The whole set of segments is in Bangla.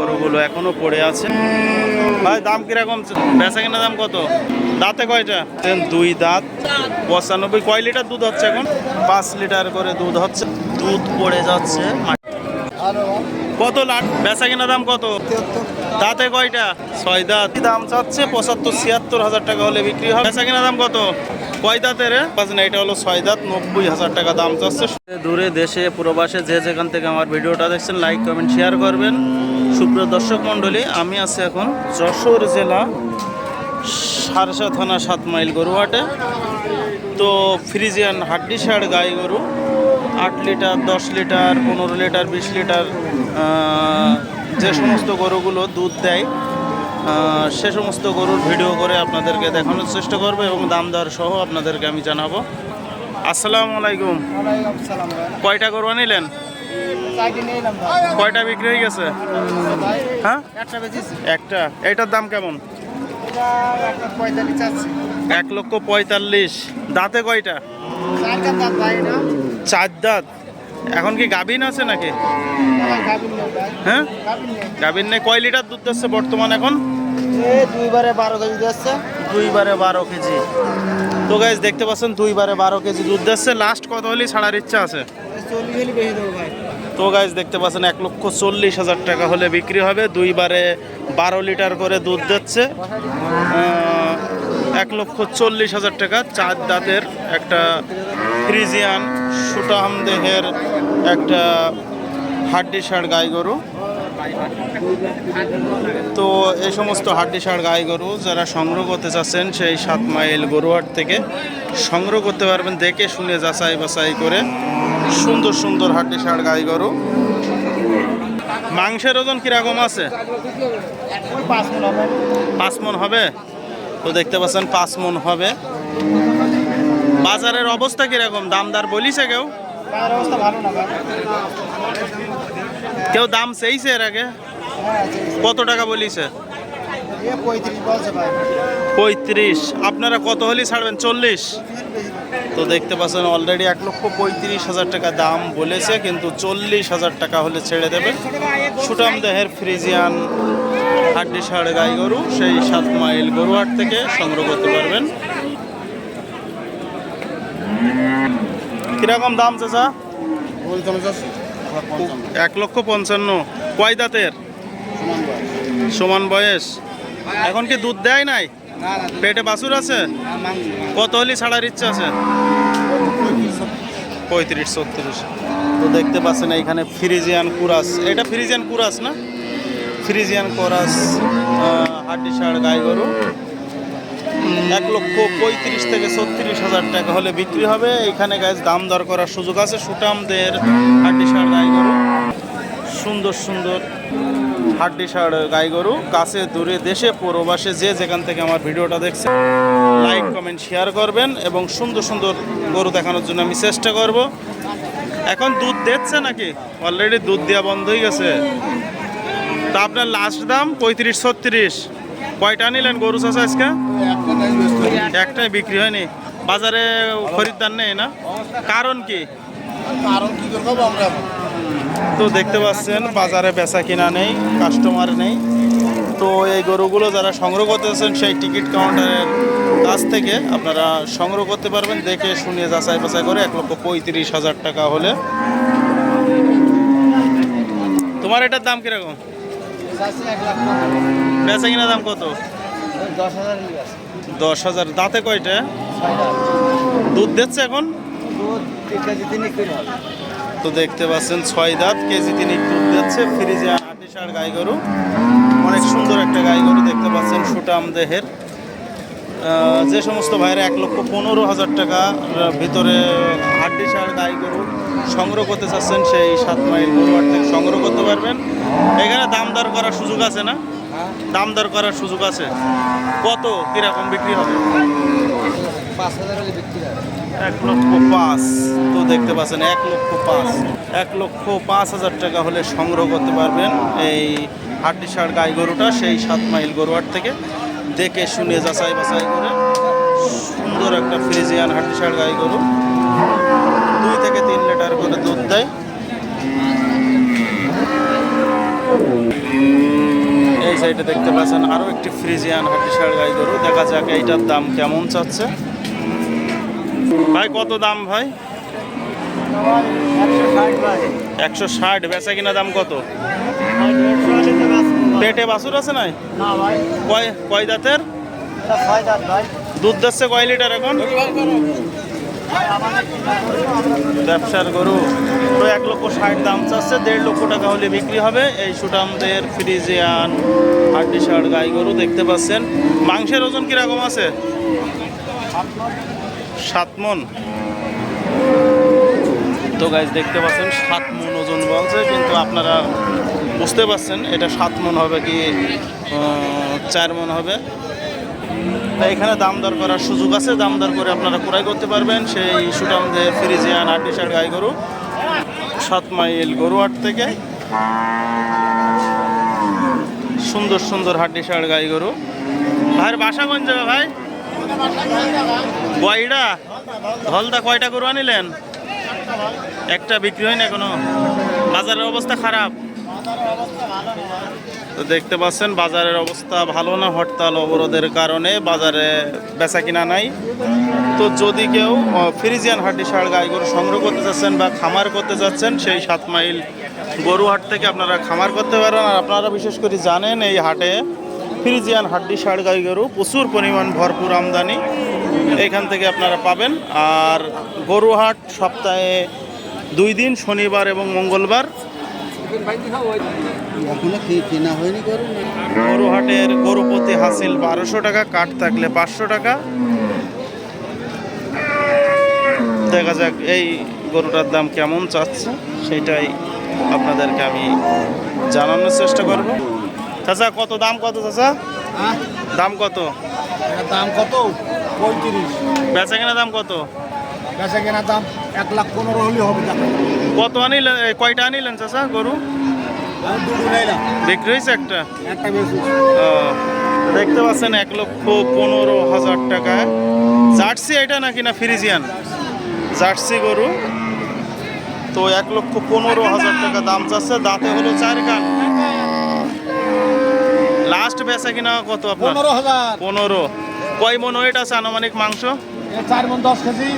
গরুগুলো এখনও পড়ে আছে। ভাই, দাম কীরকম? বেচা কিনা দাম কত? দাঁতে কয়টা? দুই দাঁত। পঁচানব্বই। কয় লিটার দুধ হচ্ছে এখন? পাঁচ লিটার করে দুধ হচ্ছে। দুধ পড়ে যাচ্ছে। কত লাট? বেচা কিনা দাম কত? দাঁতে কয়টা? ছয় দাঁত। দাম চাচ্ছে পঁচাত্তর, ছিয়াত্তর হাজার টাকা হলে বিক্রি হবে। বেচা কিনা দাম কত? কয় দাঁতের? পাচ্ছেন এটা হলো ছয় দাঁত নব্বই হাজার টাকা দাম চাচ্ছে দূরে দেশে প্রবাসে যে যেখান থেকে আমার ভিডিওটা দেখছেন লাইক কমেন্ট শেয়ার করবেন। সুপ্রিয় দর্শক মণ্ডলী আমি আছি এখন যশোর জেলা সারসা থানা সাত মাইল গরুহাটে। তো ফ্রিজিয়ান হাড্ডি সার গাই গরু আট লিটার দশ লিটার পনেরো লিটার বিশ লিটার যে সমস্ত গরুগুলো দুধ দেয় সে সমস্ত গরুর ভিডিও করে আপনাদেরকে দেখানোর চেষ্টা করব এবং দাম দর সহ আপনাদেরকে আমি জানাব। আসসালামু আলাইকুম। কয়টা গরু নিলেন। কয়টা বিক্রি হয়ে গেছে? হ্যাঁ? একটা এইটার দাম কেমন। এক লক্ষ পঁয়তাল্লিশ। দাঁতে কয়টা? চার দাঁত। এখন কি গাভিন আছে নাকি। হ্যাঁ? গাভিন নেই। কয় লিটার দুধ দিচ্ছে বর্তমান এখন? দুইবারে বারো কেজি দিচ্ছে দুইবারে বারো কেজি। তো গাইজ দেখতে পাচ্ছেন দুইবারে বারো কেজি দুধ দিচ্ছে লাস্ট কত হলেই ছাড়ার ইচ্ছা আছে? হলে তো গাইজ দেখতে পাচ্ছেন এক লক্ষ চল্লিশ হাজার টাকা হলে বিক্রি হবে। দুইবারে বারো লিটার করে দুধ দিচ্ছে। এক লক্ষ চল্লিশ হাজার টাকা চার দাঁতের একটা ফ্রিজিয়ান সুটাহাম দেহের একটা হাড্ডি ষাড় গাই গরু। তো এই সমস্ত হাড্ডি ষাড় গাই গরু যারা সংগ্রহ করতে চাচ্ছেন, সেই সাত মাইল গরুহাট থেকে সংগ্রহ করতে পারবেন, দেখে শুনে যাচাই বাছাই করে সুন্দর সুন্দর হাড্ডি ষাড় গাই গরু। মাংসের ওজন কীরকম আছে? পাঁচ মন হবে। তো দেখতে পাচ্ছেন পাঁচ মন হবে। বাজারের অবস্থা কীরকম? দামদার বলিছে কেউ? অবস্থা ভালো না কেউ দাম চেয়েছে এর আগে? হ্যাঁ কত টাকা বলিছে? পঁয়ত্রিশ আপনারা কত হলে ছাড়বেন? চল্লিশ? তো দেখতে পাচ্ছেন অলরেডি এক লক্ষ পঁয়ত্রিশ হাজার টাকা দাম বলেছে কিন্তু চল্লিশ হাজার টাকা হলে ছেড়ে দেবে। সুটাম দেহের ফ্রিজিয়ান হাড্ডি সাড়ে গাই গরু সেই সাত মাইল গরুহাট থেকে সংগ্রহ করতে পারবেন। কীরকম দাম চাচা? এক লক্ষ পঞ্চান্ন। কয় দাঁতের? সমান বয়স। এখন কি দুধ দেয় নাই? পেটে বাছুর আছে? কত হলে ছাড়ার ইচ্ছা আছে? পঁয়ত্রিশ ছত্রিশ। তো দেখতে পাচ্ছেন এইখানে ফ্রিজিয়ান কুরাস। এটা ফ্রিজিয়ান কুরাস না? ফ্রিজিয়ান কোরাস হাড্ডি ষাড় গাই গরু। এক লক্ষ পঁয়ত্রিশ থেকে ছত্রিশ হাজার টাকা হলে বিক্রি হবে। এখানে গাছ দাম দর করার সুযোগ আছে। সুটামদের হাড্ডি ষাড় গাই গরু। সুন্দর সুন্দর হাড্ডি ষাড় গাই গরু। কাছে, দূরে, দেশে প্রবাসে যে যেখান থেকে আমার ভিডিওটা দেখছে লাইক কমেন্ট শেয়ার করবেন এবং সুন্দর সুন্দর গরু দেখানোর জন্য আমি চেষ্টা করব। এখন দুধ দিচ্ছে নাকি? অলরেডি দুধ দেওয়া বন্ধ হয়ে গেছে। তা আপনার লাস্ট দাম পঁয়ত্রিশ, ছত্রিশ। কয়টা নিলেন গরু চাষা আজকে? একটাই বিক্রি হয়নি। বাজারে খরিদ্দার নেই না? কারণ কি? কারণ কি করব আমরা? তো দেখতে পাচ্ছেন বাজারে বেচা কিনা নেই কাস্টমার নেই। তো এই গরুগুলো যারা সংগ্রহ করতেছেন সেই টিকিট কাউন্টারের কাছ থেকে আপনারা সংগ্রহ করতে পারবেন। দেখে শুনে যাচাই বাছাই করে এক লক্ষ পঁয়ত্রিশ হাজার টাকা হলে। তোমার এটার দাম কীরকম? বেচা কিনা দাম কত? দশ হাজার দাঁতে কয়টা? দুধ দিচ্ছে এখন? তো দেখতে পাচ্ছেন ছয় দাঁত কেজি তিনি দুধ দিচ্ছে। ফ্রিজে আটি ষাড় গাই গরু অনেক সুন্দর একটা গাই গরু দেখতে পাচ্ছেন সুটাম দেহের। যে সমস্ত ভাইরা এক লক্ষ পনেরো হাজার টাকা ভিতরে হাড্ডি সার গাই গরু সংগ্রহ করতে চাচ্ছেন সেই সাত মাইল গরু থেকে সংগ্রহ করতে পারবেন। এখানে দাম দর করার সুযোগ আছে না? দাম দর করার সুযোগ আছে। কত? কীরকম বিক্রি হবে? পাঁচ হাজার হলে বিক্রি হবে এক লক্ষ পাঁচ। তো দেখতে পাচ্ছেন এক লক্ষ পাঁচ। এক লক্ষ পাঁচ হাজার টাকা হলে সংগ্রহ করতে পারবেন এই হাড্ডি সার গাই গরুটা সেই সাত মাইল গরুহাট থেকে। দেখে শুনে যাচাই বাছাই করে সুন্দর একটা ফ্রিজিয়ান হাড্ডি সার গাই গরু। দুই থেকে তিন লিটার করে দুধ দেয়। এই সাইডে দেখতে পাচ্ছেন আরও একটি ফ্রিজিয়ান হাটিশাল গাই গরু দেখা যাক এইটার দাম কেমন চাচ্ছে। ভাই, কত দাম ভাই। একশো ষাট বেচা কিনা দাম কত? পেটে বাছুর আছে নাই? কয় কয় দাঁতের? দুধ দিচ্ছে কয় লিটার এখন? ব্যবসার গরু তো এক লক্ষ ষাট দাম চাচ্ছে, দেড় লক্ষ টাকা হলে বিক্রি হবে। এই সুটামদের ফ্রিজিয়ান হাড্ডি ষাট গাই গরু দেখতে পাচ্ছেন। মাংসের ওজন কীরকম আছে? সাত মন। তো গাইজ দেখতে পাচ্ছেন, সাত মন ওজন বলছে, কিন্তু আপনারা বুঝতে পারছেন, এটা সাত মন হবে কি চার মন হবে। তা এখানে দাম দর করার সুযোগ আছে, দাম দর করে আপনারা ক্রয় করতে পারবেন। সেই সুটামদের ফ্রিজিয়ান আর্টিসার গাই গরু, সাত মাইল গরুহাট থেকে। সুন্দর সুন্দর হাড্ডিসার গাই গরু। ভাইয়ের বাসা কোন যাবে ভাই? কয়টা ধলদা কয়টা গরু আনিলেন? একটা বিক্রি হয় না এখনও। বাজারের অবস্থা খারাপ। তো দেখতে পাচ্ছেন, বাজারের অবস্থা ভালো না, হরতাল, অবরোধের কারণে বাজারে বেচা কিনা নাই। তো যদি কেউ ফ্রিজিয়ান হাড্ডি ষাড় গাই গরু সংগ্রহ করতে চাচ্ছেন বা খামার করতে চাচ্ছেন, সেই সাত মাইল গরু হাট থেকে আপনারা খামার করতে পারেন। আর আপনারা বিশেষ করে জানেন, এই হাটে ফ্রিজিয়ান হাড্ডি ষাড় গাই গরু প্রচুর পরিমাণ ভরপুর আমদানি এখান থেকে আপনারা পাবেন। আর গরু হাট সপ্তাহে দুই দিন, শনিবার এবং মঙ্গলবার এখনও কি কেনা হয়নি গরু? হাটের গরু প্রতি হাসিল বারোশো টাকা কাঠ থাকলে পাঁচশো টাকা। দেখা যাক এই গরুটার দাম কেমন চাচ্ছে সেটাই আপনাদেরকে আমি জানানোর চেষ্টা করব। চাচা কত? দাম কত চাচা? দাম কত? দাম কত? পঁয়ত্রিশ। বেচা কেনা দাম কত? বেচা কেনা দাম এক লাখ পনেরো হলে হবে কত আনিলেন? কয়টা আনিলেন চাচা গরু? বিক্রি হয়েছে একটা? দেখতে পাচ্ছেন এক লক্ষ পনেরো হাজার টাকা জার্সি এটা নাকি না ফ্রিজিয়ান? জার্সি গরু। তো এক লক্ষ পনেরো হাজার টাকা দাম চাচ্ছে দাঁতে হলো চার গান লাস্ট বেচা কিনা কত আপনার? পনেরো কয় মন ওয়েট আছে আনুমানিক মাংস? চার মন দশ কেজি।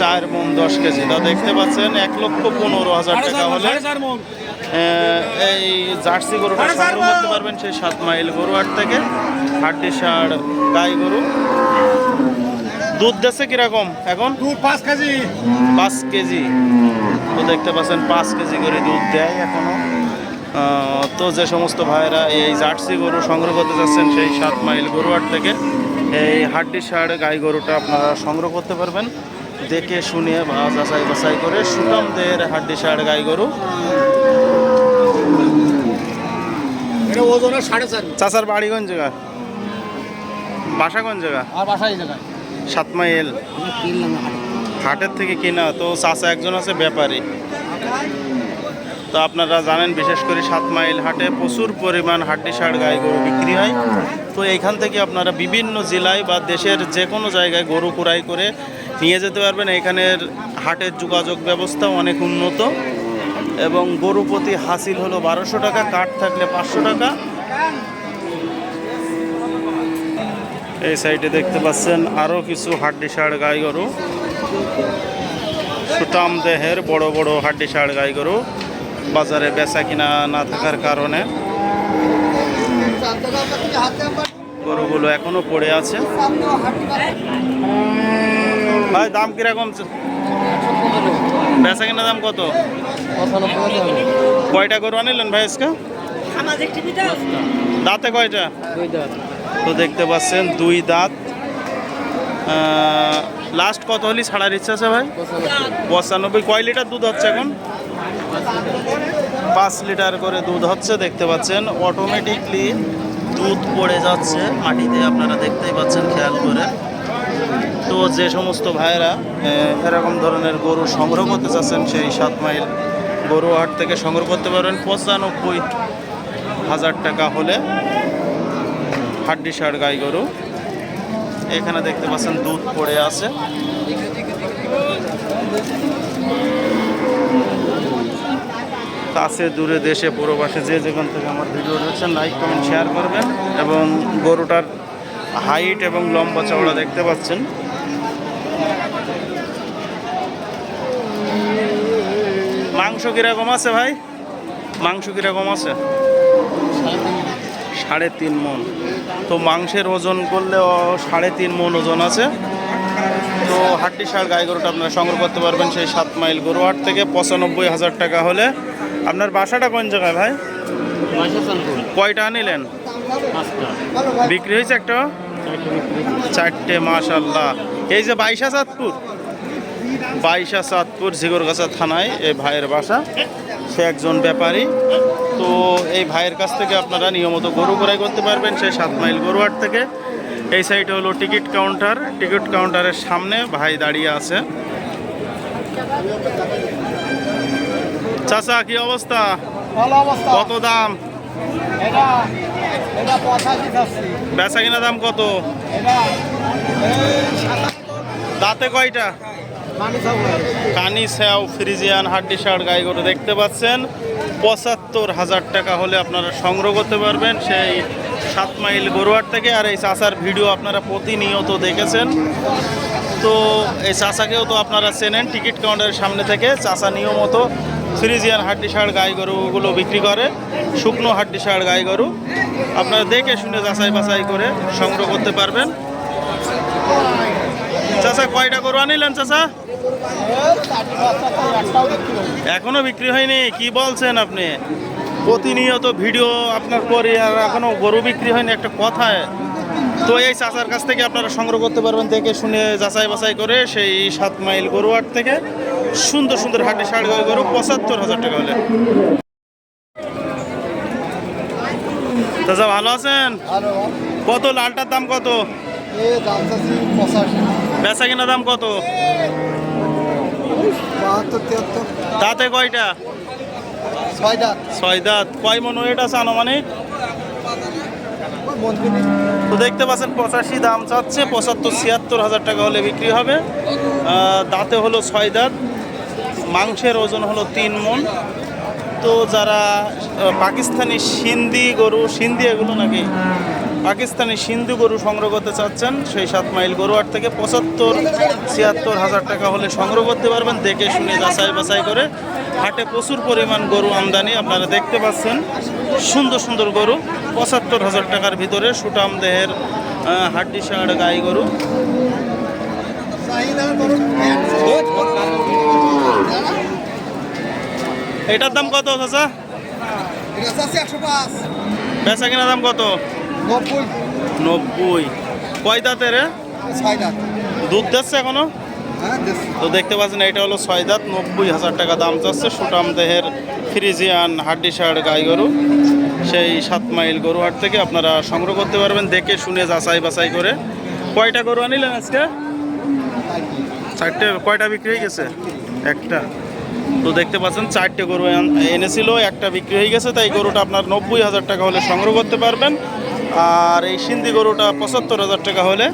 চার মন দশ কেজি। তা দেখতে পাচ্ছেন এক লক্ষ পনেরো হাজার টাকা হলে এই জার্সি গরুটা সংগ্রহ করতে পারবেন সেই সাত মাইল গরু হাট থেকে। হাড্ডি ষাড় গাই গরু। দুধ দিচ্ছে কীরকম এখন? দুধ পাঁচ কেজি। পাঁচ কেজি। তো দেখতে পাচ্ছেন পাঁচ কেজি করে দুধ দেয় এখনও। তো যে সমস্ত ভাইরা এই জার্সি গরু সংগ্রহ করতে যাচ্ছেন সেই সাত মাইল গরু হাট থেকে এই হাড্ডি ষাড় গাই গরুটা আপনারা সংগ্রহ করতে পারবেন। দেখে শুনে যাচাই বাছাই করে সুটামদের হাড্ডি ষাড় গাই গরু। চাচার বাড়ি কোন জায়গা? বাসা কোন জায়গা? সাত মাইল হাটের থেকে কেনা তো চাচা একজন আছে ব্যাপারী। তো আপনারা জানেন বিশেষ করে সাত মাইল হাটে প্রচুর পরিমাণ হাড্ডি ষাড় গাই গরু বিক্রি হয়। তো এইখান থেকে আপনারা বিভিন্ন জেলায় বা দেশের যে কোনো জায়গায় গরু কুড়াই করে নিয়ে যেতে পারবেন। এখানের হাটের যোগাযোগ ব্যবস্থা অনেক উন্নত এবং গরু প্রতি হাসিল হলো বারোশো টাকা, কাঠ থাকলে পাঁচশো টাকা। এই সাইডে দেখতে পাচ্ছেন আরও কিছু হাড্ডি ষাড় গাই গরু। সুটাম দেহের বড় বড় হাড্ডি ষাড় গাই গরু। বাজারে বেচা কিনা না থাকার কারণে গরুগুলো এখনও পড়ে আছে। ভাই, দাম কীরকম? বেচা কিনা দাম কত? কয়টা গরু আনিলেন ভাই আজকে? দাঁতে কয়টা? তো দেখতে পাচ্ছেন, দুই দাঁত। লাস্ট কত হলি ছাড়ার ইচ্ছা আছে ভাই? পঁচানব্বই। কয় লিটার দুধ হচ্ছে এখন? পাঁচ লিটার করে দুধ হচ্ছে, দেখতে পাচ্ছেন। অটোমেটিকলি দুধ পড়ে যাচ্ছে মাটিতে, আপনারা দেখতেই পাচ্ছেন, খেয়াল করে। তো যে সমস্ত ভাইয়েরা এরকম ধরনের গরু সংগ্রহ করতে চাচ্ছেন, সেই সাত মাইল গরু হাট থেকে সংগ্রহ করতে পারবেন। পঁচানব্বই হাজার টাকা হলে হাড্ডি ষাড় গাই গরু। এখানে দেখতে পাচ্ছেন, দুধ পড়ে আছে। কাছে দূরে দেশে প্রবাসে যে যেখান থেকে আমার ভিডিও দেখছেন লাইক কমেন্ট শেয়ার করবেন এবং গরুটার হাইট এবং লম্বা চওড়া দেখতে পাচ্ছেন। মাংস কীরকম আছে ভাই? মাংস কীরকম আছে? সাড়ে তিন মন। তো মাংসের ওজন করলেও সাড়ে তিন মন ওজন আছে। তো হাটটি সার গাই গরুটা আপনারা সংগ্রহ করতে পারবেন সেই সাত মাইল গরু। হাট থেকে পঁচানব্বই হাজার টাকা হলে। আপনার বাসাটা কোন জায়গায় ভাই? কয়টা নিলেন বিক্রি হয়েছে একটা? চারটে মাশাল্লাহ। এই যে বাইশা চাঁদপুর। বাইশা চাঁদপুর ঝিগরগাছা থানায় এই ভাইয়ের বাসা। সে একজন ব্যাপারী। তো এই ভাইয়ের কাছ থেকে আপনারা নিয়মিত গরু ক্রয় করতে পারবেন সেই সাত মাইল গরুহাট থেকে। এই সাইডে হলো টিকিট কাউন্টার। টিকিট কাউন্টারের সামনে ভাই দাঁড়িয়ে আছে। চাচা কি অবস্থা? কত দাম? বেচা কিনা দাম কত? দাঁতে কয়টা? কানি স্যাও ফ্রিজিয়ান হাড্ডি শার্ট গাই গরু দেখতে পাচ্ছেন। পঁচাত্তর হাজার টাকা হলে আপনারা সংগ্রহ করতে পারবেন সেই সাত মাইল গরুয়ার থেকে। আর এই চাচার ভিডিও আপনারা প্রতিনিয়ত দেখেছেন। তো এই চাচাকেও তো আপনারা চেনেন টিকিট কাউন্টারের সামনে থেকে। চাচা নিয়মত ফ্রিজিয়ান হাড্ডি শাড় গাই গরুগুলো বিক্রি করে, শুকনো হাড্ডি শাড় গাই গরু। আপনারা দেখে শুনে যাচাই বাছাই করে সংগ্রহ করতে পারবেন। চাচা, কয়টা গরু আনিলেন চাচা? এখনও বিক্রি হয়নি, কি বলছেন আপনি? প্রতিনিয়ত ভিডিও আপনার পরে আর এখনও গরু বিক্রি হয়নি, একটা কথায়। তো এই চাচার কাছ থেকে আপনারা সংগ্রহ করতে পারবেন, দেখে শুনে যাচাই বাছাই করে সেই সাত মাইল গরু হাট থেকে। সুন্দর সুন্দর হাটে ষাট গাই গরু পঁচাত্তর হাজার টাকা হলে। চাচা ভালো আছেন? কত লালটার দাম কত? বেচা কিনা দাম কত? তাতে কয়টা? ছয় দাঁত। কয় মন ওয়েট আছে আনুমানিক? তো দেখতে পাচ্ছেন পঁচাশি দাম চাচ্ছে পঁচাত্তর ছিয়াত্তর হাজার টাকা হলে বিক্রি হবে। দাঁতে হলো ছয় দাঁত। মাংসের ওজন হলো তিন মন তো যারা পাকিস্তানি সিন্ধি গরু, সিন্ধি এগুলো নাকি পাকিস্তানি সিন্ধু গরু সংগ্রহ করতে চাচ্ছেন, সেই সাত মাইল গরুয়ার থেকে পঁচাত্তর, ছিয়াত্তর হাজার টাকা হলে সংগ্রহ করতে পারবেন, দেখে শুনে যাচাই বাছাই করে। হাটে প্রচুর পরিমাণ গরু আমদানি আপনারা দেখতে পাচ্ছেন। সুন্দর সুন্দর গরু, পঁচাত্তর হাজার টাকার ভিতরে সুটাম দেহের হাড্ডি সার গাই গরু। এটার দাম কত, চাচা? বেচা কিনা দাম কত? নব্বই। নব্বই কয় রে? দুধ দিচ্ছে এখনও? তো দেখতে পাচ্ছেন, এটা হলো ছয় দাঁত, নব্বই হাজার টাকা দাম চাচ্ছে সুটাম দেহের ফ্রিজিয়ান হাড্ডি সার গাই গরু। সেই সাত মাইল গরু হাট থেকে আপনারা সংগ্রহ করতে পারবেন, দেখে শুনে যাচাই বাছাই করে। কয়টা গরু আনিলেন আজকে? চারটে, কয়টা বিক্রি হয়ে গেছে? একটা। তো দেখতে পাচ্ছেন, চারটে গরু এনেছিল, একটা বিক্রি হয়ে গেছে, তাই গরুটা আপনার নব্বই হাজার টাকা হলে সংগ্রহ করতে পারবেন। আর এই সিন্ধি গরুটা পঁচাত্তর হাজার টাকা হলে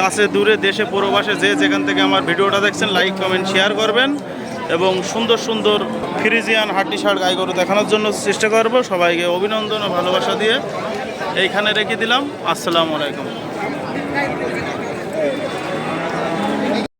কাছে দূরে, দেশে প্রবাসে যে যেখান থেকে আমার ভিডিওটা দেখছেন লাইক কমেন্ট শেয়ার করবেন এবং সুন্দর সুন্দর ফ্রিজিয়ান হাড্ডি শার্ট গাই গরু দেখানোর জন্য চেষ্টা করব। সবাইকে অভিনন্দন ও ভালোবাসা দিয়ে এইখানে রেখে দিলাম। আসসালামু আলাইকুম।